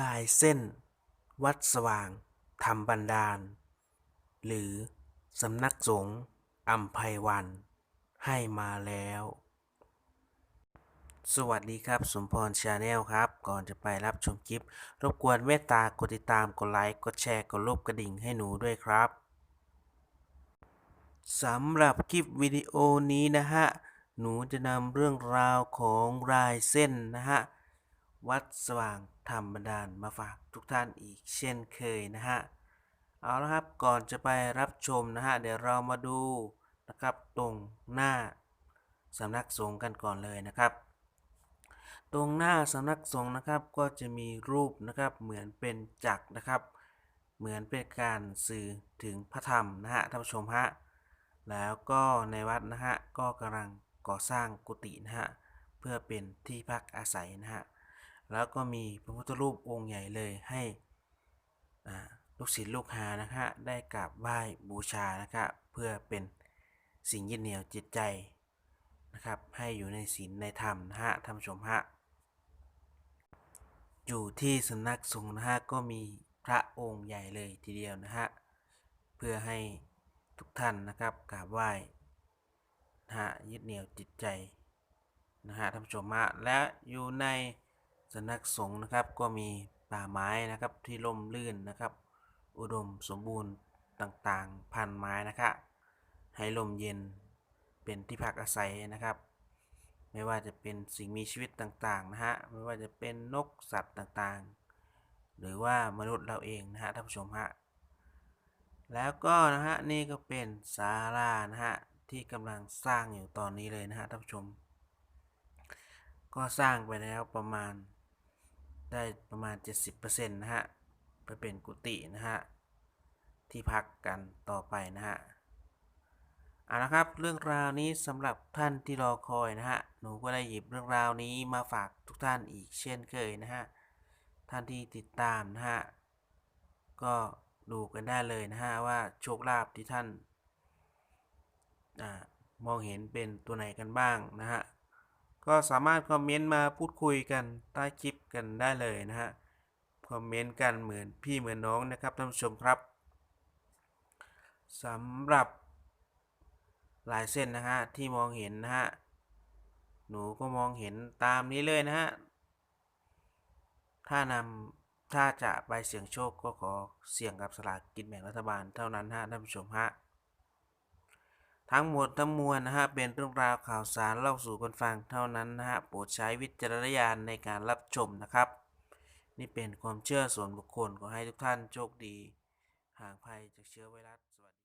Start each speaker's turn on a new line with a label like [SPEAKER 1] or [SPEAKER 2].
[SPEAKER 1] ลายเส้น วัดสว่างธรรมบันดาล หรือสำนักสงฆ์อัมไพวัน ให้มาแล้ว สวัสดีครับ สมพรชาแนลครับ ก่อนจะไปรับชมคลิป รบกวนเมตตากดติดตาม กดไลค์ กดแชร์ กดรูปกระดิ่งให้หนูด้วยครับสำหรับคลิปวิดีโอนี้นะฮะ หนูจะนำเรื่องราวของรายเส้นนะฮะ วัดสว่างธรรมบันดาลมาฝากทุกท่านอีกเช่นเคยนะฮะ เอาละครับก่อนจะไปรับชมนะฮะ เดี๋ยวเรามาดูนะครับตรงหน้าสำนักสงฆ์กันก่อนเลยนะครับ ตรงหน้าสำนักสงฆ์นะครับก็จะมีรูปนะครับเหมือนเป็นจักรนะครับ เหมือนเป็นการสื่อถึงพระธรรมนะฮะท่านผู้ชมฮะแล้วก็ในวัดนะฮะก็กำลังก่อสร้างกุฏินะฮะเพื่อเป็นที่พักอาศัยนะฮะ แล้วก็มีพระพุทธรูปองค์ใหญ่เลยให้ลูกศิษย์ลูกหานะฮะได้กราบไหว้บูชานะครับเพื่อเป็นสิ่งยึดเหนี่ยวจิตใจนะครับให้อยู่ในศีลในธรรมนะฮะท่านผู้ชมฮะอยู่ที่สำนักสงฆ์นะฮะก็มีพระองค์ใหญ่เลยทีเดียวนะฮะเพื่อให้ทุกท่านนะครับกราบไหว้นะฮะยึดเหนี่ยวจิตใจนะฮะท่านผู้ชมฮะและอยู่ใน สำนักสงฆ์นะครับก็มีป่าไม้นะครับที่ร่มรื่นนะครับ อุดมสมบูรณ์ต่างๆ พันไม้นะครับให้ลมเย็นเป็นที่พักอาศัยนะครับ ไม่ว่าจะเป็นสิ่งมีชีวิตต่างๆนะฮะไม่ว่าจะเป็นนกสัตว์ต่างๆ หรือว่ามนุษย์เราเองนะฮะท่านผู้ชมฮะแล้วก็นะฮะนี่ก็เป็นศาลานะฮะที่กำลังสร้างอยู่ตอนนี้เลยนะฮะท่านผู้ชม ก็สร้างไปแล้วประมาณ ได้ประมาณ 70%นะฮะไปเป็นกุฏินะฮะที่พักกันต่อไปนะฮะเอาละครับเรื่องราวนี้สำหรับท่านที่รอคอยนะฮะหนูก็ได้หยิบเรื่องราวนี้มาฝากทุกท่านอีกเช่นเคยนะฮะท่านที่ติดตามนะฮะก็ดูกันได้เลยนะฮะว่าโชคลาภที่ท่านอมองเห็นเป็นตัวไหนกันบ้างนะฮะ ก็สามารถคอมเมนต์มาพูดคุยกันใต้คลิปกันได้เลยนะฮะคอมเมนต์กันเหมือนพี่เหมือนน้องนะครับท่านผู้ชมครับสำหรับลายเส้นนะฮะที่มองเห็นนะฮะหนูก็มองเห็นตามนี้เลยนะฮะถ้านำถ้าจะไปเสี่ยงโชคก็ขอเสี่ยงกับสลากกินแบ่งรัฐบาลเท่านั้นฮะท่านผู้ชมฮะ ทั้งหมดทั้งมวลนะฮะเป็นเรื่องราวข่าวสารเล่าสู่กันฟังเท่านั้นนะฮะโปรดใช้วิจารณญาณในการรับชมนะครับ นี่เป็นความเชื่อส่วนบุคคลขอให้ทุกท่านโชคดี ห่างภัยจากเชื้อไวรัส